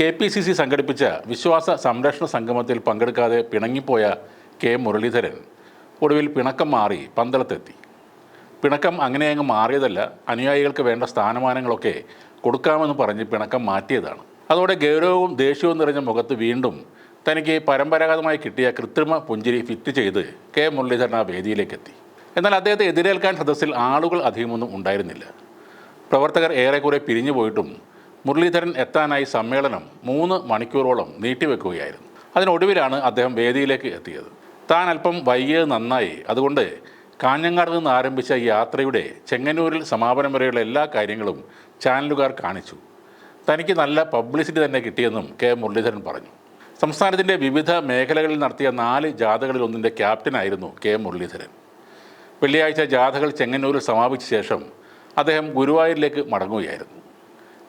K P C C സംഘടിപ്പിച്ച വിശ്വാസ സംരക്ഷണ സംഗമത്തിൽ പങ്കെടുക്കാതെ പിണങ്ങിപ്പോയ കെ മുരളീധരൻ. ഒടുവിൽ പിണക്കം മാറി പന്തളത്തെത്തി. പിണക്കം അങ്ങനെ അങ്ങ് മാറിയതല്ല അനുയായികൾക്ക് വേണ്ട സ്ഥാനമാനങ്ങളൊക്കെ കൊടുക്കാമെന്ന് പറഞ്ഞ് പിണക്കം മാറ്റിയതാണ്. അതോടെ ഗൗരവവും ദേഷ്യവും നിറഞ്ഞ മുഖത്ത് വീണ്ടും തനിക്ക് പരമ്പരാഗതമായി കിട്ടിയ കൃത്രിമ പുഞ്ചിരി ഫിറ്റ് ചെയ്ത് കെ മുരളീധരൻ ആ വേദിയിലേക്കെത്തി. എന്നാൽ അദ്ദേഹത്തെ എതിരേൽക്കാൻ സദസ്സിൽ ആളുകൾ അധികമൊന്നും ഉണ്ടായിരുന്നില്ല. പ്രവർത്തകർ ഏറെക്കുറെ പിരിഞ്ഞു പോയിട്ടും മുരളീധരൻ എത്താനായി സമ്മേളനം മൂന്ന് മണിക്കൂറോളം നീട്ടിവെക്കുകയായിരുന്നു. അതിനൊടുവിലാണ് അദ്ദേഹം വേദിയിലേക്ക് എത്തിയത്. താൻ അല്പം വൈകിയത് നന്നായി. അതുകൊണ്ട് കാഞ്ഞങ്ങാട് നിന്ന് ആരംഭിച്ച യാത്രയുടെ ചെങ്ങന്നൂരിൽ സമാപനം വരെയുള്ള എല്ലാ കാര്യങ്ങളും ചാനലുകാർ കാണിച്ചു. തനിക്ക് നല്ല പബ്ലിസിറ്റി തന്നെ കിട്ടിയെന്നും കെ മുരളീധരൻ പറഞ്ഞു. സംസ്ഥാനത്തിന്റെ വിവിധ മേഖലകളിൽ നടത്തിയ നാല് ജാഥകളിൽ ഒന്നിന്റെ ക്യാപ്റ്റനായിരുന്നു കെ മുരളീധരൻ. വെള്ളിയാഴ്ച ജാഥകൾ ചെങ്ങന്നൂരിൽ സമാപിച്ച ശേഷം അദ്ദേഹം ഗുരുവായൂരിലേക്ക് മടങ്ങുകയായിരുന്നു.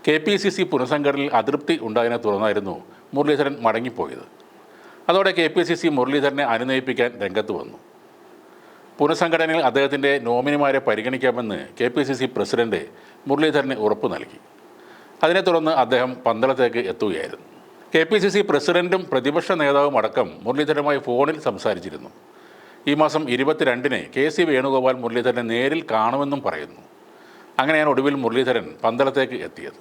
കെ പി സി സി പുനഃസംഘടനയിൽ അതൃപ്തി ഉണ്ടായതിനെ തുടർന്നായിരുന്നു മുരളീധരൻ മടങ്ങിപ്പോയത്. അതോടെ കെ പി സി സി മുരളീധരനെ അനുനയിപ്പിക്കാൻ രംഗത്ത് വന്നു. പുനഃസംഘടനയിൽ അദ്ദേഹത്തിന്റെ നോമിനിമാരെ പരിഗണിക്കാമെന്ന് K P C C president മുരളീധരന് ഉറപ്പ് നൽകി. അതിനെ തുടർന്ന് അദ്ദേഹം പന്തളത്തേക്ക് എത്തുകയായിരുന്നു. കെ പി സി സി പ്രസിഡന്റും പ്രതിപക്ഷ നേതാവും അടക്കം മുരളീധരനുമായി ഫോണിൽ സംസാരിച്ചിരുന്നു. ഈ മാസം ഇരുപത്തിരണ്ടിന് കെ സി വേണുഗോപാൽ മുരളീധരനെ നേരിൽ കാണുമെന്നും പറയുന്നു. അങ്ങനെയാണ് ഒടുവിൽ മുരളീധരൻ പന്തളത്തേക്ക് എത്തിയത്.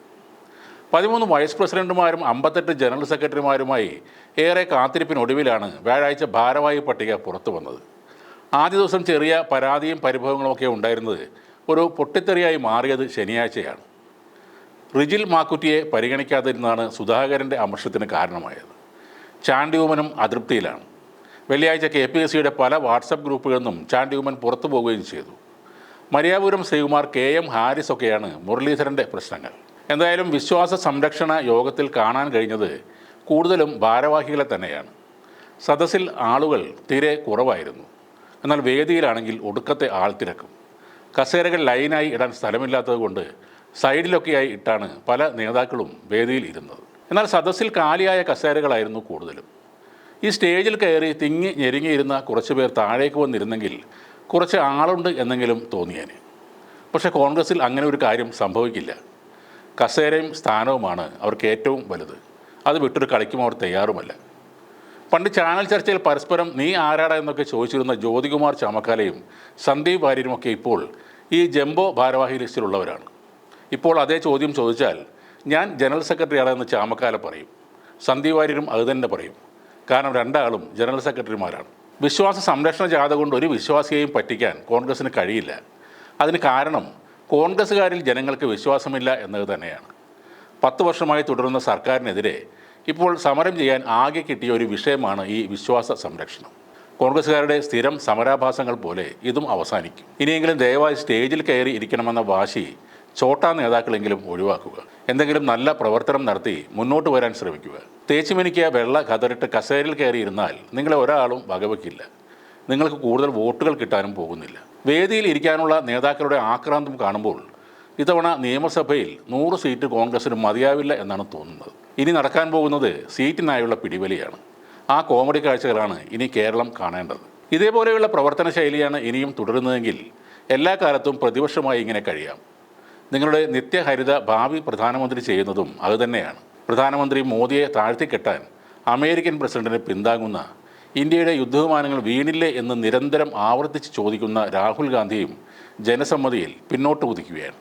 പതിമൂന്ന് വൈസ് പ്രസിഡന്റുമാരും അമ്പത്തെട്ട് ജനറൽ സെക്രട്ടറിമാരുമായി ഏറെ കാത്തിരിപ്പിനൊടുവിലാണ് വ്യാഴാഴ്ച ഭാരവാഹി പട്ടിക പുറത്തു വന്നത്. ആദ്യ ദിവസം ചെറിയ പരാതിയും പരിഭവങ്ങളുമൊക്കെ ഉണ്ടായിരുന്നത് ഒരു പൊട്ടിത്തെറിയായി മാറിയത് ശനിയാഴ്ചയാണ്. റിജിൽ മാക്കുറ്റിയെ പരിഗണിക്കാതിരുന്നാണ് സുധാകരന്റെ അമർഷത്തിന് കാരണമായത്. ചാണ്ടിയൂമനും അതൃപ്തിയിലാണ്. വെള്ളിയാഴ്ച കെ പി എസ് സിയുടെ പല വാട്സപ്പ് ഗ്രൂപ്പുകളിൽ നിന്നും ചാണ്ടിയൂമൻ പുറത്തു പോവുകയും ചെയ്തു. മരിയാപുരം ശ്രീകുമാർ കെ എം ഹാരിസ് ഒക്കെയാണ് മുരളീധരന്റെ പ്രശ്നങ്ങൾ. എന്തായാലും വിശ്വാസ സംരക്ഷണ യോഗത്തിൽ കാണാൻ കഴിഞ്ഞത് കൂടുതലും ഭാരവാഹികളെ തന്നെയാണ്. സദസ്സിൽ ആളുകൾ തീരെ കുറവായിരുന്നു. എന്നാൽ വേദിയിലാണെങ്കിൽ ഒടുക്കത്തെ ആൾ ആൾത്തിരക്കും കസേരകൾ ലൈനായി ഇടാൻ സ്ഥലമില്ലാത്തതുകൊണ്ട് സൈഡിലൊക്കെയായി ഇട്ടാണ് പല നേതാക്കളും വേദിയിൽ ഇരുന്നത്. എന്നാൽ സദസ്സിൽ കാലിയായ കസേരകളായിരുന്നു കൂടുതലും. ഈ സ്റ്റേജിൽ കയറി തിങ്ങി ഞെരുങ്ങിയിരുന്ന കുറച്ച് പേർ താഴേക്ക് വന്നിരുന്നെങ്കിൽ കുറച്ച് ആളുണ്ട് എന്നെങ്കിലും തോന്നിയേനെ. പക്ഷേ കോൺഗ്രസിൽ അങ്ങനെ ഒരു കാര്യം സംഭവിക്കില്ല. കസേരയും സ്ഥാനവുമാണ് അവർക്ക് ഏറ്റവും വലുത്. അത് വിട്ടൊരു കളിക്കും അവർ തയ്യാറുമല്ല. പണ്ട് ചാനൽ ചർച്ചയിൽ പരസ്പരം നീ ആരാടാ എന്നൊക്കെ ചോദിച്ചിരുന്ന ജ്യോതികുമാർ ചാമക്കാലയും സന്ദീപ് വാര്യരുമൊക്കെ ഇപ്പോൾ ഈ ജംബോ ഭാരവാഹി ലിസ്റ്റിലുള്ളവരാണ്. ഇപ്പോൾ അതേ ചോദ്യം ചോദിച്ചാൽ ഞാൻ ജനറൽ സെക്രട്ടറിയാണെന്ന് ചാമക്കാല പറയും. സന്ദീപ് വാര്യരും അത് തന്നെ പറയും. കാരണം രണ്ടാളും ജനറൽ സെക്രട്ടറിമാരാണ്. വിശ്വാസ സംരക്ഷണ ജാഥ കൊണ്ട് ഒരു വിശ്വാസിയെയും പറ്റിക്കാൻ കോൺഗ്രസിന് കഴിയില്ല. അതിന് കാരണം കോൺഗ്രസ്സുകാരിൽ ജനങ്ങൾക്ക് വിശ്വാസമില്ല എന്നത് തന്നെയാണ്. പത്ത് വർഷമായി തുടരുന്ന സർക്കാരിനെതിരെ ഇപ്പോൾ സമരം ചെയ്യാൻ ആകെ കിട്ടിയ ഒരു വിഷയമാണ് ഈ വിശ്വാസ സംരക്ഷണം. കോൺഗ്രസ്സുകാരുടെ സ്ഥിരം സമരാഭാസങ്ങൾ പോലെ ഇതും അവസാനിക്കും. ഇനിയെങ്കിലും ദയവായി സ്റ്റേജിൽ കയറി ഇരിക്കണമെന്ന വാശി ചോട്ടാ നേതാക്കളെങ്കിലും ഒഴിവാക്കുക. എന്തെങ്കിലും നല്ല പ്രവർത്തനം നടത്തി മുന്നോട്ട് വരാൻ ശ്രമിക്കുക. തേച്ചുമെനിക്ക് വെള്ള കതറിട്ട് കസേരയിൽ കയറി ഇരുന്നാൽ നിങ്ങളെ ഒരാളും വകവയ്ക്കില്ല നിങ്ങൾക്ക് കൂടുതൽ വോട്ടുകൾ കിട്ടാനും പോകുന്നില്ല. വേദിയിൽ ഇരിക്കാനുള്ള നേതാക്കളുടെ ആക്രാന്തം കാണുമ്പോൾ ഇത്തവണ നിയമസഭയിൽ നൂറ് സീറ്റ് കോൺഗ്രസിന് മതിയാവില്ല എന്നാണ് തോന്നുന്നത്. ഇനി നടക്കാൻ പോകുന്നത് സീറ്റിനായുള്ള പിടിവലിയാണ്. ആ കോമഡി കാഴ്ചകളാണ് ഇനി കേരളം കാണേണ്ടത്. ഇതേപോലെയുള്ള പ്രവർത്തന ശൈലിയാണ് ഇനിയും തുടരുന്നതെങ്കിൽ എല്ലാ കാലത്തും പ്രതിപക്ഷമായി ഇങ്ങനെ കഴിയാം. നിങ്ങളുടെ നിത്യഹരിത ഭാവി പ്രധാനമന്ത്രി ചെയ്യുന്നതും അതുതന്നെയാണ് പ്രധാനമന്ത്രി മോദിയെ താഴ്ത്തിക്കെട്ടാൻ അമേരിക്കൻ പ്രസിഡന്റിനെ പിന്താങ്ങുന്ന ഇന്ത്യയുടെ യുദ്ധവിമാനങ്ങൾ വീണില്ലേ എന്ന് നിരന്തരം ആവർത്തിച്ച് ചോദിക്കുന്ന രാഹുൽ ഗാന്ധിയും ജനസമ്മതിയിൽ പിന്നോട്ട് കുതിക്കുകയാണ്.